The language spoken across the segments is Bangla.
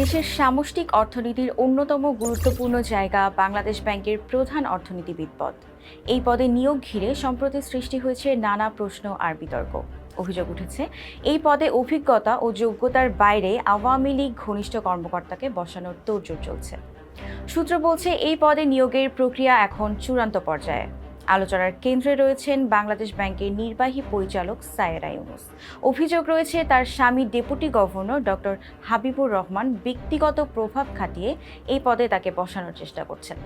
দেশের সামষ্টিক অর্থনীতির অন্যতম গুরুত্বপূর্ণ জায়গা বাংলাদেশ ব্যাংকের প্রধান অর্থনীতিবিদ পদ। এই পদে নিয়োগ ঘিরে সম্প্রতি সৃষ্টি হয়েছে নানা প্রশ্ন আর বিতর্ক। অভিযোগ উঠেছে, এই পদে অভিজ্ঞতা ও যোগ্যতার বাইরে আওয়ামী লীগ ঘনিষ্ঠ কর্মকর্তাকে বসানোর তোড়জোড় চলছে। সূত্র বলছে, এই পদে নিয়োগের প্রক্রিয়া এখন চূড়ান্ত পর্যায়ে। আলোচনার কেন্দ্রে রয়েছেন বাংলাদেশ ব্যাংকের নির্বাহী পরিচালক সায়েরা ইউনুস। অভিযোগ রয়েছে, তার স্বামী deputy governor doctor Habibur Rahman ব্যক্তিগত প্রভাব খাটিয়ে এই পদে তাকে বসানোর চেষ্টা করছেন।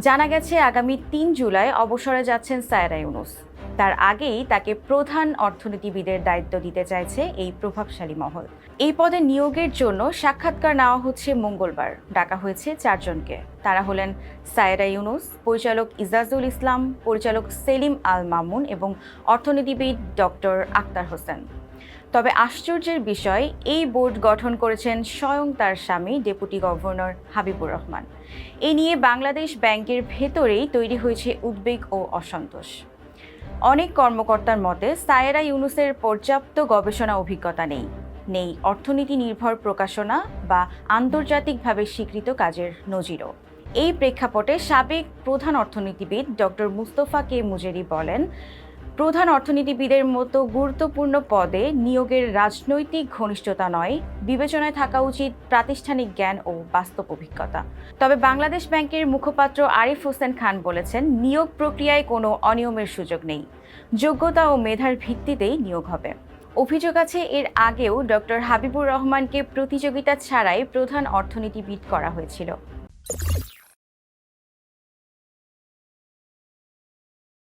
জানা গেছে, আগামী তিন জুলাই অবসরে যাচ্ছেন সায়েরা ইউনুস। তার আগেই তাকে প্রধান অর্থনীতিবিদের দায়িত্ব দিতে চাইছে এই প্রভাবশালী মহল। এই পদে নিয়োগের জন্য সাক্ষাৎকার নেওয়া হচ্ছে মঙ্গলবার। ডাকা হয়েছে চারজনকে। তারা হলেন সায়রা ইউনুস, পরিচালক ইজাজুল ইসলাম, পরিচালক সেলিম আল মামুন এবং অর্থনীতিবিদ ডক্টর আক্তার হোসেন। তবে আশ্চর্যের বিষয়, এই বোর্ড গঠন করেছেন স্বয়ং তার স্বামী, ডেপুটি গভর্নর হাবিবুর রহমান। এ নিয়ে বাংলাদেশ ব্যাংকের ভেতরেই তৈরি হয়েছে উদ্বেগ ও অসন্তোষ। অনেক কর্মকর্তার মতে, সায়েরা ইউনুসের পর্যাপ্ত গবেষণা অভিজ্ঞতা নেই। নেই অর্থনীতি নির্ভর প্রকাশনা বা আন্তর্জাতিকভাবে স্বীকৃত কাজের নজিরও। এই প্রেক্ষাপটে সাবেক প্রধান অর্থনীতিবিদ ডক্টর মুস্তফা কে মুজেরি বলেন প্রধান অর্থনীতিবিদের মতো গুরুত্বপূর্ণ পদে নিয়োগের রাজনৈতিক ঘনিষ্ঠতা নয়, বিবেচনায় থাকা উচিত প্রাতিষ্ঠানিক জ্ঞান ও বাস্তব অভিজ্ঞতা। তবে বাংলাদেশ ব্যাংকের মুখপাত্র আরিফ হোসেন খান বলেছেন, নিয়োগ প্রক্রিয়ায় কোনো অনিয়মের সুযোগ নেই। যোগ্যতা ও মেধার ভিত্তিতেই নিয়োগ হবে। অভিযোগ আছে, এর আগেও ডক্টর হাবিবুর রহমানকে প্রতিযোগিতা ছাড়াই প্রধান অর্থনীতিবিদ করা হয়েছিল।